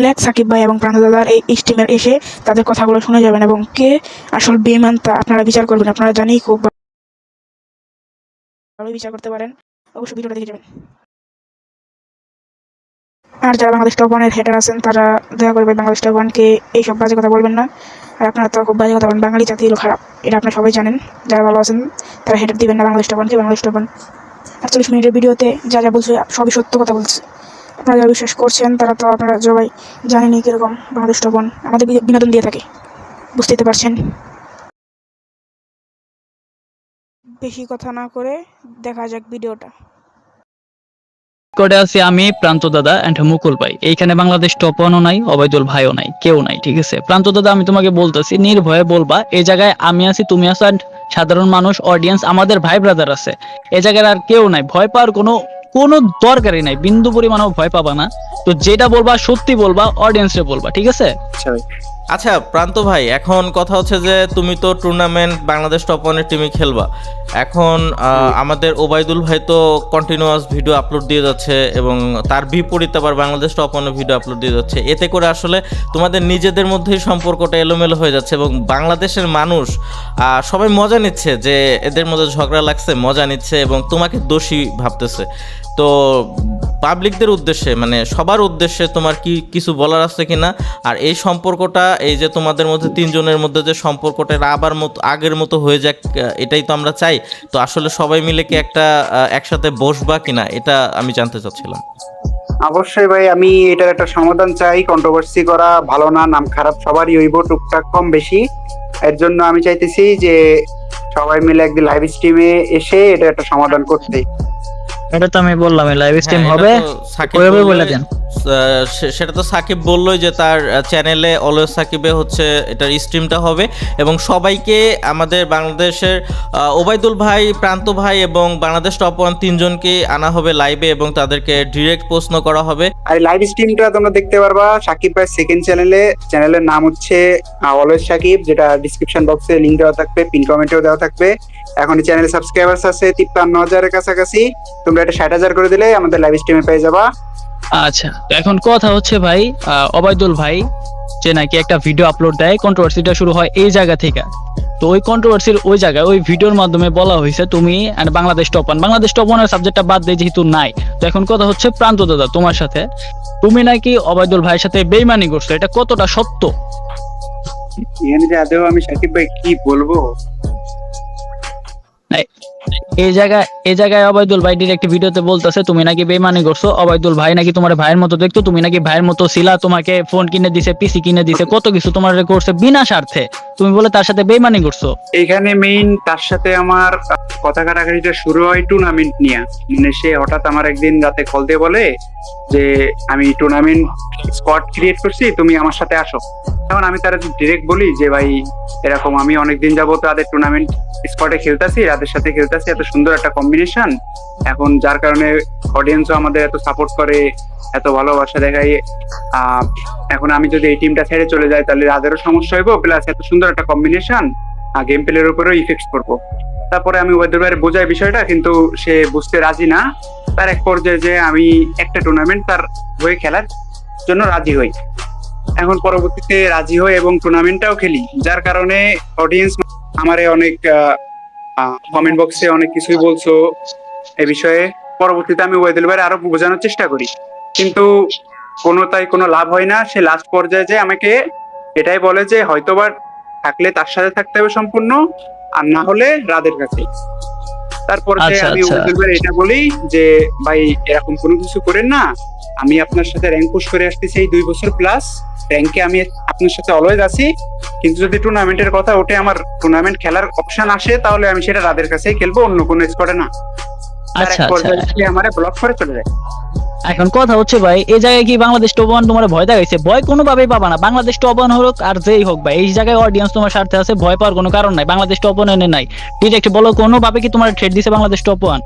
Black Shakib ভাই এবং প্রান্ত দাদার এই স্টিমের এসে তাদের কথাগুলো শুনে যাবেন এবং কে আসল বেমান তা আপনারা বিচার করবেন। আপনারা জানেই খুব ভালো বিচার করতে পারেন। অবশ্যই ভিডিওটা দেখে যাবেন। আর যারা বাংলাদেশ টপ ওয়ানের হেটার আছেন, তারা দয়া করবেন বাংলাদেশ টপ ওয়ানকে এইসব বাজে কথা বলবেন না। আর আপনারা তো খুব বাজে কথা বলেন। বাঙালি জাতি হলো খারাপ। এটা আপনারা সবাই জানেন। যারা ভালো আছেন, তারা হেটার দিবেন না বাংলাদেশ টপ ওয়ানকে বাংলাদেশ টপ ওয়ান আটচল্লিশ মিনিটের ভিডিওতে যা যা বলছে, সবই সত্য কথা বলছে। আপনারা যারা বিশ্বাস করছেন, তারা তো আপনারা সবাই জানেনই কীরকম বাংলাদেশ টপ আমাদের বিনোদন দিয়ে থাকে। বুঝতেই তো পারছেন। বেশি কথা না করে দেখা যাক ভিডিওটা। আছি আমি, প্রান্ত দাদা অ্যান্ড মুকুল ভাই। এইখানে বাংলাদেশ টপ ওয়ানও নাই, অবৈদুল ভাইও নাই, কেউ নাই, ঠিক আছে? প্রান্ত দাদা, আমি তোমাকে বলতেছি, নির্ভয়ে বলবা, এই জায়গায় আমি আছি, তুমি আছো and সাধারণ মানুষ অডিয়েন্স আমাদের ভাই ব্রাদার আছে। এই জায়গায় আর কেউ নাই, ভয় পাওয়ার কোনো কোনো দরকারই নাই, বিন্দু পরিমাণও ভয় পাবা না। তো যেটা বলবা, সত্যি বলবা অডিয়েন্সে বলবা, ঠিক আছে? আচ্ছা প্রান্ত ভাই এখন কথা হচ্ছে যে তুমি তো টুর্নামেন্ট বাংলাদেশ টপ ওয়ানের টিমে খেলবা। এখন আমাদের ওবায়দুল ভাই তো কন্টিনিউয়াস ভিডিও আপলোড দিয়ে যাচ্ছে এবং তার বিপরীতে আবার বাংলাদেশ টপ ওয়ানের ভিডিও আপলোড দিয়ে যাচ্ছে। এতে করে আসলে তোমাদের নিজেদের মধ্যেই সম্পর্কটা এলোমেলো হয়ে যাচ্ছে এবং বাংলাদেশের মানুষ সবাই মজা নিচ্ছে যে এদের মধ্যে ঝগড়া লাগছে মজা নিচ্ছে এবং তোমাকে দোষী ভাবতেছে। তো পাবলিকদের উদ্দেশ্যে মানে সবার উদ্দেশ্যে তোমার কি কিছু বলার আছে কিনা? আর এই সম্পর্কটা, এই যে তোমাদের মধ্যে তিনজনের মধ্যে যে সম্পর্কটা আবার মতো, আগের মতো হয়ে যাক এটাই তো আমরা চাই। তো আসলে সবাই মিলে কি একটা একসাথে বসবা কিনা, এটা আমি জানতে চাচ্ছিলাম। অবশ্যই ভাই, আমি এটার একটা সমাধান চাই কন্ট্রোভার্সি করা, ভালো না, নাম খারাপ, সবারই হইব, টুকটাক কম বেশি। এর জন্য আমি চাইতেছি যে সবাই মিলে একদিন লাইভ স্ট্রিমে এসে এটা একটা সমাধান করতে। এটা তো আমি বললাম লাইভ স্ট্রিম হবে ওইভাবে বলে দেন। সেটা তো সাকিব বললোই যে তার চ্যানেলে অলওয়েজ সাকিবে হচ্ছে এটার স্ট্রিমটা হবে। এবং সবাইকে আমাদের বাংলাদেশের ওবায়দুল ভাই, প্রান্ত ভাই এবং বাংলাদেশ টপ ওয়ান তিনজনকে আনা হবে লাইভে এবং তাদেরকে ডিরেক্ট প্রশ্ন করা হবে। আর লাইভ স্ট্রিমটা তোমরা দেখতে পারবা সাকিব ভাই সেকেন্ড চ্যানেলে চ্যানেলের নাম হচ্ছে অলওয়েজ সাকিব, যেটা ডিসক্রিপশন বক্সে লিংক দেওয়া থাকবে পিন কমেন্টেও দেওয়া থাকবে। এখন এই চ্যানেলে সাবস্ক্রাইবার্স আছে তিপ্পান্ন হাজারের কাছাকাছি। তোমরা এটা ষাট হাজার করে দিলে আমাদের লাইভ স্ট্রিমে পেয়ে যাবা। আচ্ছা তো এখন কথা হচ্ছে ভাই আহ, অবায়দুল ভাই যে নাকি একটা ভিডিও আপলোড দেয় কন্ট্রোভার্সিটা শুরু হয় এই জায়গা থেকে। তো ওই কন্ট্রোভার্সির ওই জায়গায় ওই ভিডিওর মাধ্যমে বলা হয়েছে তুমি Bangladesh top one Bangladesh top ওয়ানের সাবজেক্টটা বাদ দিয়ে যেহেতু নাই। তো এখন কথা হচ্ছে প্রান্ত দাদা তোমার সাথে। তুমি নাকি অবায়দুল ভাইয়ের সাথে বেইমানি করছ এটা কতটা সত্য? আমি সাকিব ভাই কি বলব? এই জায়গায় এই জায়গায় অবায়দুল ভাই ডিরেক্ট ভিডিওতে বলতেছে, তুমি নাকি বেমানি করছ? অবায়দুল ভাই নাকি তোমার ভাইয়ের মতো দেখতো তুমি নাকি ভাইয়ের মতো ছিলা তোমাকে ফোন কিনে দিছে পিসি কিনে দিছে, কত কিছু তোমার করছে বিনা স্বার্থে? তুমি বলে তার সাথে বেইমানি করছ। এখানে মেইন তার সাথে আমার কথা কাটাকাটিটা শুরু হয় টুর্নামেন্ট নিয়ে। মানে সে হঠাৎ আমার একদিন রাতে কল দিয়ে বলে যে, আমি টুর্নামেন্ট স্কোয়াড ক্রিয়েট করছি, তুমি আমার সাথে আসো। তখন আমি তার ডিরেক্ট বলি যে, ভাই, এরকম আমি অনেকদিন যাব তাদের টুর্নামেন্ট স্কোয়াডে খেলতেছি, তাদের সাথে খেলতেছি, এত সুন্দর একটা কম্বিনেশন এখন যার কারণে অডিয়েন্সও আমাদের এত সাপোর্ট করে, এত ভালোবাসা দেখায় এখন আমি যদি এই টিমটা ছেড়ে চলে যাই, তাহলে রাদেরও সমস্যা হইব প্লাস এত সুন্দর একটা কম্বিনেশন আর গেম প্লের উপরেও ইফেক্ট করব। তারপরে আমি ওদের বাইরে বোঝাই বিষয়টা, কিন্তু সে বুঝতে রাজি না। তার এক পর্যায়ে যে আমি একটা টুর্নামেন্ট তার হয়ে খেলার জন্য রাজি হই। এখন পরবর্তীতে রাজি হই এবং টুর্নামেন্টটাও খেলি, যার কারণে অডিয়েন্স আমারে অনেক কমেন্ট বক্সে অনেক কিছুই বলছো। এ বিষয়ে পরবর্তীতে আমি ওয়েদুল ভাইয়ের আরও বোঝানোর চেষ্টা করি। কিন্তু কোনো তাই কোনো লাভ হয় না। সে লাস্ট পর্যায়ে যে আমাকে এটাই বলে যে হয়তোবা থাকলে তার সাথে থাকতে হবে সম্পূর্ণ আর না হলে রাদের কাছে। তারপর আচ্ছা, আমি আচ্ছা। এটা বলি যে ভাই এরকম কোনো কিছু করেন না। আমি আপনার সাথে র্যাঙ্ক পুশ করে আসতেছি এই দুই বছর প্লাস র্যাঙ্কে আমি আপনার সাথে অলওয়েজ আছি। কিন্তু যদি টুর্নামেন্টের কথা ওঠে আমার টুর্নামেন্ট খেলার অপশন আসে তাহলে আমি সেটা রাদের কাছেই খেলব অন্য কোনো স্কোয়াডে না। আচ্ছা আচ্ছা। আমারে ব্লক করে চলে যায়। এখন কথা হচ্ছে ভাই এই জায়গায় কি বাংলাদেশ টপ ওয়ান তোমার ভয় দেখাইছে? ভয় কোনোভাবেই পাবা না। বাংলাদেশ টপ ওয়ান হোক আর যেই হোক ভাই এই জায়গায় অডিয়েন্স তোমার স্বার্থে আছে ভয় পাওয়ার কোনো কারণ নাই। বাংলাদেশ টপ ওয়ান এনে নাই। ডিরেক্ট বলো কোনোভাবে কি তোমার থ্রেড দিছে বাংলাদেশ টপ ওয়ান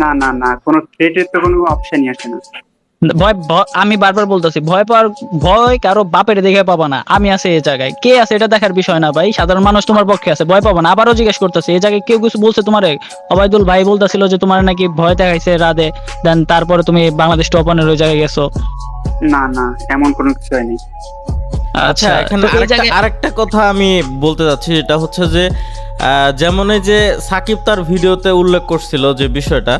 না না না কোনো থ্রেটের তো কোনো অপশনই আসে না। ভয় আমি বারবার বলতেছি ভয় পাওয়ার ভয় কারও বাপের দেখে পাবা না। আমি আছে এই জায়গায়। কে আছে এটা দেখার বিষয় না ভাই? সাধারণ মানুষ তোমার পক্ষে আছে ভয় পাবা না। আবারও জিজ্ঞেস করতেছে এই জায়গায় কেউ কিছু বলছে তোমার? অবায়দুল ভাই বলতেছিল যে তোমার নাকি ভয় দেখাইছে রাধে দেন তারপরে তুমি বাংলাদেশ টপানের ওই জায়গায় গেছো। না না এমন কোনো কিছু হয়নি। আচ্ছা এখানে আরেকটা কথা আমি বলতে যাচ্ছি যেটা হচ্ছে যে আহ, যেমন এই যে সাকিব তার ভিডিওতে উল্লেখ করছিল যে বিষয়টা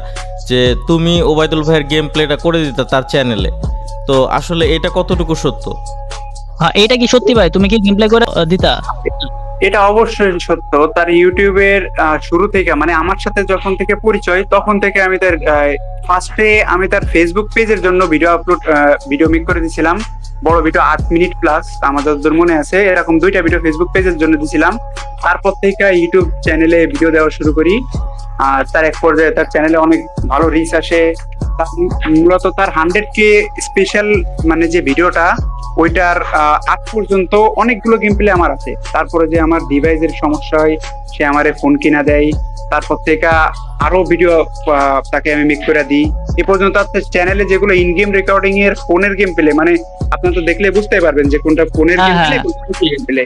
যে তুমি ওবায়দুল ভাইয়ের গেম প্লেটা করে দিতে তার চ্যানেলে তো আসলে এটা কতটুকু সত্য? হ্যাঁ এটা কি সত্যি ভাই? তুমি কি গেম প্লে করে দিতা? এটা অবশ্যই সত্য। তার ইউটিউবের শুরু থেকে মানে আমার সাথে যখন থেকে পরিচয় তখন থেকে আমি তার ফার্স্টে আমি তার ফেসবুক পেজের জন্য ভিডিও আপলোড ভিডিও মেক করে দিয়েছিলাম বড় ভিডিও আট মিনিট প্লাস আমাদের যতদূর মনে আছে। এরকম দুইটা ভিডিও ফেসবুক পেজের জন্য দিয়েছিলাম তারপর থেকে ইউটিউব চ্যানেলে ভিডিও দেওয়া শুরু করি। আর তার এক পর্যায়ে তার চ্যানেলে অনেক ভালো রিচ আসে। মূলত তার হান্ড্রেড কে স্পেশাল মানে যে ভিডিওটা ওইটার আগ পর্যন্ত অনেকগুলো গেম প্লে আমার আছে। তারপরে যে আমার ডিভাইসের সমস্যা হয় সে আমারে ফোন কিনা দেয়। তারপর থেকে আরও ভিডিও তাকে আমি মেক করে দিই। এ পর্যন্ত আপনার চ্যানেলে যেগুলো ইন গেম রেকর্ডিং এর ফোনের গেম প্লে মানে আপনার তো দেখলে বুঝতে পারবেন যে কোনটা ফোনের গেম প্লে। কোনটা গেম প্লে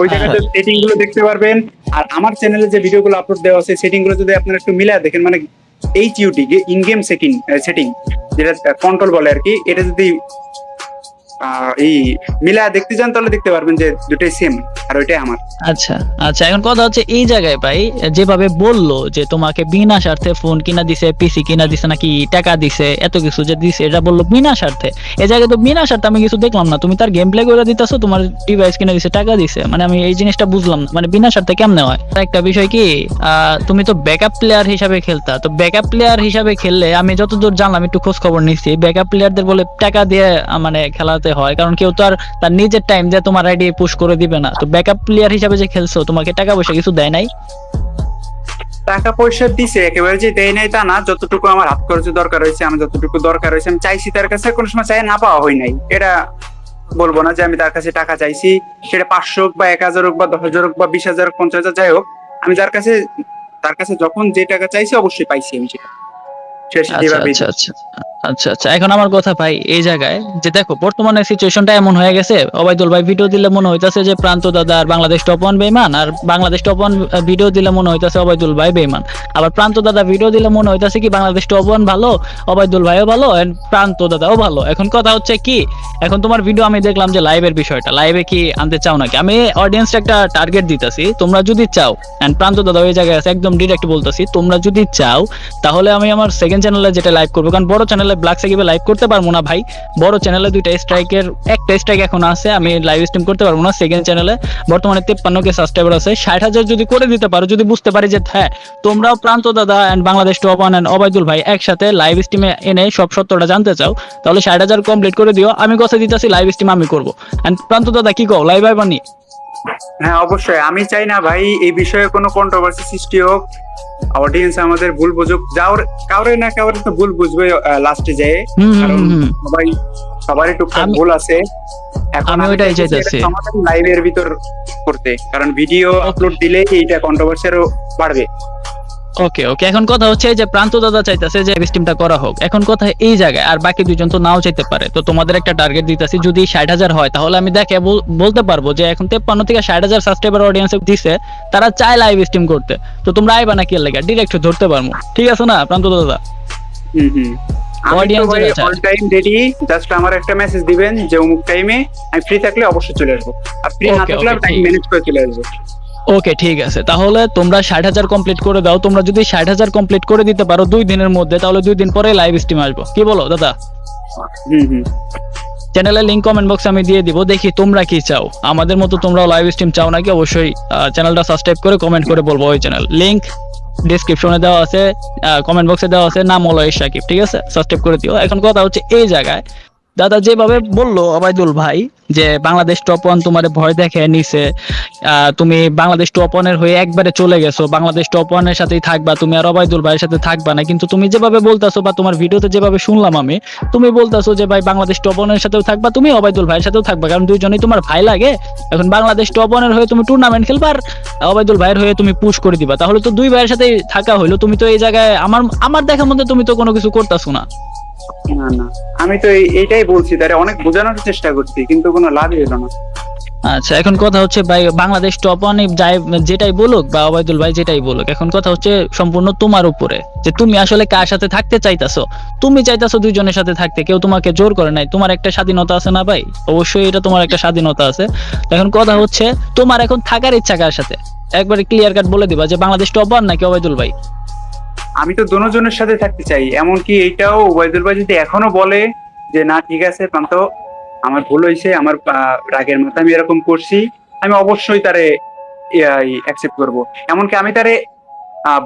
ওই জায়গাতে সেটিংগুলো দেখতে পারবেন। আর আমার চ্যানেলে যে ভিডিওগুলো আপলোড দেওয়া আছে সেটিংগুলো যদি আপনারা একটু মিলে দেখেন মানে এইচ ইউটি ইন গেম সেটিং সেটিং যেটা কন্ট্রোল বলে আর কি, এটা যদি এই মিলায় দেখতে যান তাহলে দেখতে পারবেন যে দুটোই সেম আর ওইটাই আমার। আচ্ছা আচ্ছা এখন কথা হচ্ছে এই জায়গায় ভাই, যেভাবে বলল যে তোমাকে বিনা স্বার্থে ফোন কিনা দিছে পিসি কিনা দিছে, নাকি টাকা দিছে, এত কিছু যে দিছে, এটা বলল বিনা স্বার্থে। এই জায়গায় তো বিনা স্বার্থে আমি কিছু দেখলাম না। তুমি তার গেম প্লে করে দিতেছো, তোমার ডিভাইস কিনা দিছে, টাকা দিছে। মানে আমি এই জিনিসটা বুঝলাম না। মানে বিনা স্বার্থে কেমনে হয়? একটা বিষয় কি তুমি তো ব্যাকআপ প্লেয়ার হিসাবে খেলতা। তো ব্যাকআপ প্লেয়ার হিসাবে খেললে আমি যতদূর জানলাম, একটু খোঁজ খবর নিচ্ছি ব্যাকআপ প্লেয়ারদের বলে টাকা দিয়ে মানে খেলাতে হয় কারণ কেউ তো আর তার নিজের টাইম দিয়ে তোমার আইডি পুশ করে দিবে না। তো ব্যাকআপ প্লেয়ার হিসাবে যে খেলছো তোমাকে টাকা পয়সা কিছু দেয় নাই? টাকা পয়সা দিছে একেবারে যে দেয় নাই তা না যতটুকু আমার হাত খরচ দরকার হয়েছে আমি যতটুকু দরকার হয়েছে আমি চাইছি তার কাছে কোনো সময় চাই না পাওয়া হয় নাই। এটা বলব না যে আমি তার কাছে টাকা চাইছি সেটা পাঁচশো হোক বা এক হাজার হোক বা দশ হাজার হোক বা বিশ হাজার পঞ্চাশ হাজার যাই হোক আমি যার কাছে তার কাছে যখন যে টাকা চাইছি অবশ্যই পাইছি আমি সেটা। সে আচ্ছা আচ্ছা। আচ্ছা আচ্ছা এখন আমার কথা ভাই, এই জায়গায় যে দেখো, বর্তমানে সিচুয়েশনটা এমন হয়ে গেছে, অবাইদুল ভাই ভিডিও দিলে মনে হইতাছে যে প্রান্ত দাদা আর বাংলাদেশ টপ ওয়ান বেমান আর বাংলাদেশ টপ ওয়ান ভিডিও দিলে মনে হইতাছে অবাইদুল ভাই বেমান আবার প্রান্ত দাদা ভিডিও দিলে মনে হইতাছে কি বাংলাদেশ টপ ওয়ান ভালো, অবাইদুল ভাইও ভালো এন্ড প্রান্ত দাদাও ভালো। এখন কথা হচ্ছে কি, এখন তোমার ভিডিও আমি দেখলাম যে লাইভের বিষয়টা লাইভে কি আনতে চাও নাকি? আমি অডিয়েন্সটা একটা টার্গেট দিতেছি, তোমরা যদি চাও এন্ড প্রান্ত দাদা ওই জায়গায় আছে, একদম ডিরেক্ট বলতেছি, তোমরা যদি চাও, তাহলে আমি আমার সেকেন্ড চ্যানেলে যেটা লাইভ করব, কারণ বড় চ্যানেলে ব্ল্যাক সাকিবে লাইভ করতে পারব না ভাই। বড় চ্যানেলে দুইটা স্ট্রাইকের একটা স্ট্রাইক এখন আছে, আমি লাইভ স্ট্রিম করতে পারব না সেকেন্ড চ্যানেলে বর্তমানে তেপ্পান্ন কে সাবস্ক্রাইবার আছে, ষাট হাজার যদি করে দিতে পারো, যদি বুঝতে পারি যে হ্যাঁ তোমরাও প্রান্ত দাদা and Bangladesh top one and Obaidul ভাই একসাথে লাইভ স্ট্রিমে এনে সব সত্যটা জানতে চাও, তাহলে ষাট হাজার কমপ্লিট করে দিও। আমি কথা দিতেছি লাইভ স্ট্রিম আমি করব। অ্যান্ড প্রান্ত দাদা, কি কও? লাইভ আইবানি হ্যাঁ অবশ্যই। আমি চাই না ভাই এই বিষয়ে কোনো কন্ট্রোভার্সি সৃষ্টি হোক। অডিয়েন্স আমাদের ভুল বুঝুক। যাওয়ার কাউরে না কাউরে তো ভুল বুঝবে লাস্টে যেয়ে। কারণ সবাই সবারই টুকটাক ভুল আছে। এখন আমি ওইটাই চাইতেছি। লাইভের ভিতর করতে। কারণ ভিডিও আপলোড দিলে এইটা কন্ট্রোভার্সি আরও বাড়বে। ওকে ওকে এখন কথা হচ্ছে যে প্রান্ত দাদা চাইতেছে যে স্টিমটা করা হোক। এখন কথা এই জায়গায় আর বাকি দুজন তো নাও চাইতে পারে। তো তোমাদের একটা টার্গেট দিতেছি যদি ষাট হাজার হয় তাহলে আমি দেখে বলতে পারব যে এখন তেপ্পান্ন থেকে ষাট হাজার সাবস্ক্রাইবার অডিয়েন্স দিছে তারা চায় লাইভ স্ট্রিম করতে। তো তোমরা আইবা নাকি এর লেগে? ডিরেক্ট ধরতে পারব। ঠিক আছে না প্রান্ত দাদা? হুম হুম। চায়। অল টাইম রেডি জাস্ট আমার একটা মেসেজ দিবেন যে অমুক টাইমে আমি ফ্রি থাকলে অবশ্যই চলে আসব। আর ফ্রি না থাকলে টাইম ম্যানেজ করে চলে আসব। ওকে ঠিক আছে। তাহলে তোমরা ষাট হাজার কমপ্লিট করে দাও। তোমরা যদি ষাট হাজার কমপ্লিট করে দিতে পারো দুই দিনের মধ্যে তাহলে দুই দিন পরে লাইভ স্ট্রিম আসব। কি বলো দাদা? চ্যানেলের লিংক কমেন্ট বক্সে আমি দিয়ে দিব। দেখি তোমরা কি চাও। আমাদের মতো তোমরা লাইভ স্ট্রিম চাও নাকি? অবশ্যই চ্যানেলটা সাবস্ক্রাইব করে কমেন্ট করে বলব ওই চ্যানেল লিংক ডিসক্রিপশনে দেওয়া আছে কমেন্ট বক্সে দেওয়া আছে নাম হলো এই সাকিব ঠিক আছে? সাবস্ক্রাইব করে দিও। এখন কথা হচ্ছে এই জায়গায় দাদা যেভাবে বলল অবায়দুল ভাই, যে বাংলাদেশ টপ ওয়ান তোমার ভয় দেখে নিছে তুমি বাংলাদেশ টপ ওয়ানের হয়ে একবারে চলে গেছো, বাংলাদেশ টপ ওয়ানের সাথেই থাকবা, তুমি আর অবায়দুল ভাইয়ের সাথে থাকবা না, কিন্তু তুমি যেভাবে বলতাছো বা তোমার ভিডিওতে যেভাবে শুনলাম আমি, তুমি বলতাছো যে ভাই বাংলাদেশ টপ ওয়ানের সাথেও থাকবা, তুমি অবায়দুল ভাইয়ের সাথেও থাকবা, কারণ দুইজনেই তোমার ভাই লাগে। এখন বাংলাদেশ টপ ওয়ানের হয়ে তুমি টুর্নামেন্ট খেলবা আর অবায়দুল ভাইয়ের হয়ে তুমি পুশ করে দিবা, তাহলে তো দুই ভাইয়ের সাথেই থাকা হইল, তুমি তো এই জায়গায় আমার আমার দেখার মধ্যে তুমি তো কোনো কিছু করতেছো না। আমি তো বলছি তারে অনেক বোঝানোর চেষ্টা করছি, কিন্তু কোনো লাভই হলো না। আচ্ছা এখন কথা হচ্ছে ভাই, বাংলাদেশ টপ ওয়ানে যাই যেটাই বলুক, বা ওবায়দুল ভাই যেটাই বলুক, এখন কথা হচ্ছে সম্পূর্ণ তোমার উপরে। যে তুমি আসলে কার সাথে থাকতে চাইতাছো? তুমি চাইতাছো দুইজনের সাথে থাকতে, কেউ তোমাকে জোর করে নাই। তোমার একটা স্বাধীনতা আছে না ভাই? অবশ্যই এটা তোমার একটা স্বাধীনতা আছে। এখন কথা হচ্ছে, তোমার এখন থাকার ইচ্ছা কার সাথে? একবারে ক্লিয়ার কাট বলে দিবা যে বাংলাদেশ টপ ওয়ান নাকি ওবায়দুল ভাই? আমি তো দোনোজনের সাথে থাকতে চাই এমনকি এইটাও ওবায়দুল ভাই যদি এখনও বলে যে না ঠিক আছে প্রান্ত আমার ভুল হয়েছে আমার রাগের মাথা আমি এরকম করছি আমি অবশ্যই তারে অ্যাকসেপ্ট করব। এমনকি আমি তারে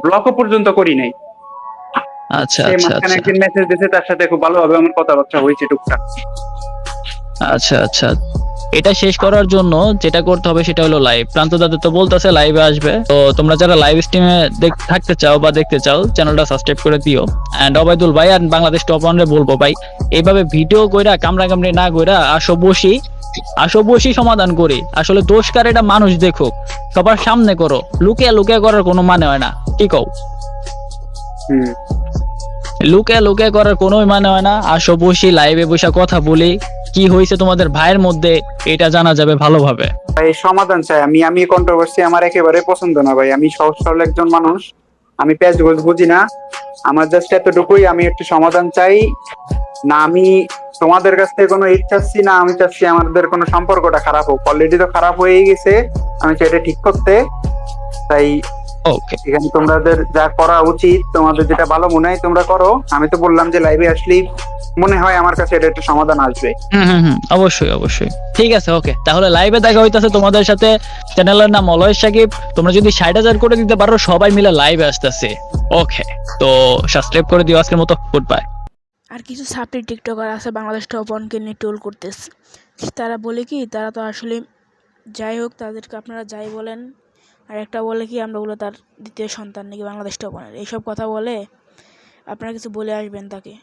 ব্লকও পর্যন্ত করি নাই। আচ্ছা আচ্ছা মাঝখানে আচ্ছা। একদিন মেসেজ দিয়েছে তার সাথে খুব ভালোভাবে আমার কথাবার্তা হয়েছে টুকটাক। আচ্ছা আচ্ছা। এটা শেষ করার জন্য যেটা করতে হবে সেটা হলো লাইভ প্রান্ত দাদা তো বলতেছে লাইভে আসবে। তো তোমরা যারা লাইভ স্ট্রিমে থাকতে চাও বা দেখতে চাও চ্যানেলটা সাবস্ক্রাইব করে দিও। এন্ড অবায়দুল ভাই আর বাংলাদেশ টপ ওয়ানে বলব ভাই এইভাবে ভিডিও কইরা কামড়া কামড়ি না কইরা আসো বসি আসো বসি সমাধান করি। আসলে দোষ কার? এটা মানুষ দেখুক। সবার সামনে করো। লুকে লুকে করার কোনো মানে হয় না। কি কও? হম। লুকে লুকে করার কোনো মানে হয় না। আসো বসি লাইভে বসে কথা বলি। কি হয়েছে তোমাদের ভাইয়ের মধ্যে, এটা জানা যাবে ভালোভাবে। ভাই, সমাধান চাই। আমি আমি কন্ট্রোভার্সি আমার একেবারে পছন্দ না ভাই। আমি সহজ, সরল একজন মানুষ। আমি প্যাচ গোজ বুঝি না। আমার জাস্ট এতটুকুই। আমি একটু সমাধান চাই। না, আমি তোমাদের কাছ থেকে কোনো ইট চাচ্ছি না। আমি চাচ্ছি আমাদের কোনো সম্পর্কটা খারাপ হোক। অলরেডি তো খারাপ হয়েই গেছে। আমি এটা ঠিক করতে। তাই এখানে তোমাদের যা করা উচিত তোমাদের যেটা ভালো মনে হয় তোমরা করো। আমি তো বললাম যে লাইভে আসলেই মনে হয় আমার কাছে এটা একটা সমাধান আসবে। হুম হুম হুম অবশ্যই অবশ্যই। ঠিক আছে ওকে তাহলে লাইভে দেখা হইতাছে তোমাদের সাথে চ্যানেলের নাম অলয় সাকিব। তোমরা যদি ষাট হাজার করে দিতে পারো সবাই মিলে লাইভে আসতেছে। ওকে তো সাবস্ক্রাইব করে দিও আজকের মতো। গুড বাই আর কিছু সাপ্লি টিকটকার আছে বাংলাদেশ টপ ওয়ানকে নিয়ে টোল করতেছে। তারা বলে কি তারা তো আসলে যাই হোক তাদেরকে আপনারা যাই বলেন। আর একটা বলে কি, আমরা ওগুলো তার দ্বিতীয় সন্তান নাকি বাংলাদেশটাও টপ এইসব কথা বলে আপনারা কিছু বলে আসবেন তাকে।